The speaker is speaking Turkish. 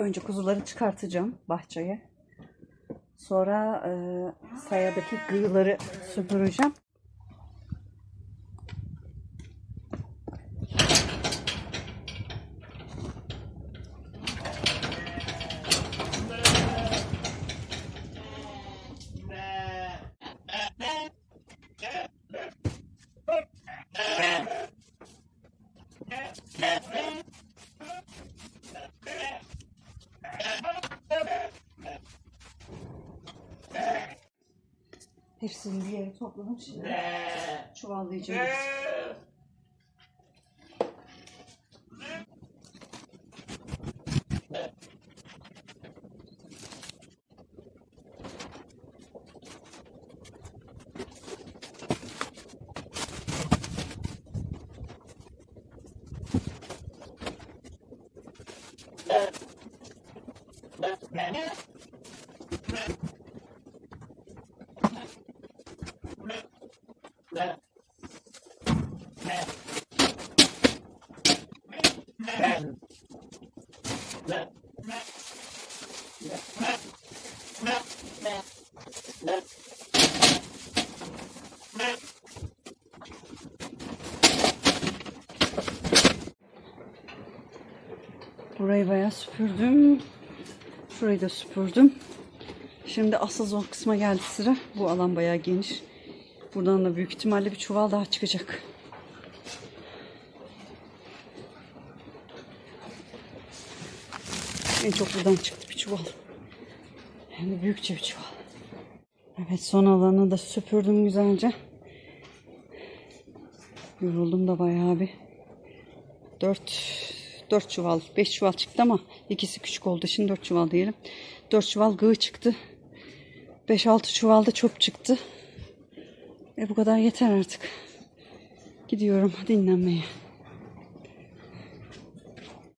Önce kuzuları çıkartacağım bahçeye. Sonra e, sayadaki gığları süpüreceğim. Hepsini bir yere topladım şimdi. Çuvallayacağım. Burayı bayağı süpürdüm. Şurayı da süpürdüm. Şimdi asıl zor kısma geldi sıra. Bu alan bayağı geniş. Buradan da büyük ihtimalle bir çuval daha çıkacak. En çok buradan çıktı bir çuval. Hem de büyükçe bir çuval. Evet son alanı da süpürdüm güzelce. Yoruldum da bayağı bir. Dört, dört çuval, beş çuval çıktı ama ikisi küçük olduğu için dört çuval diyelim. Dört çuval gığı çıktı. Beş altı çuval da çöp çıktı. E bu kadar yeter artık. Gidiyorum dinlenmeye.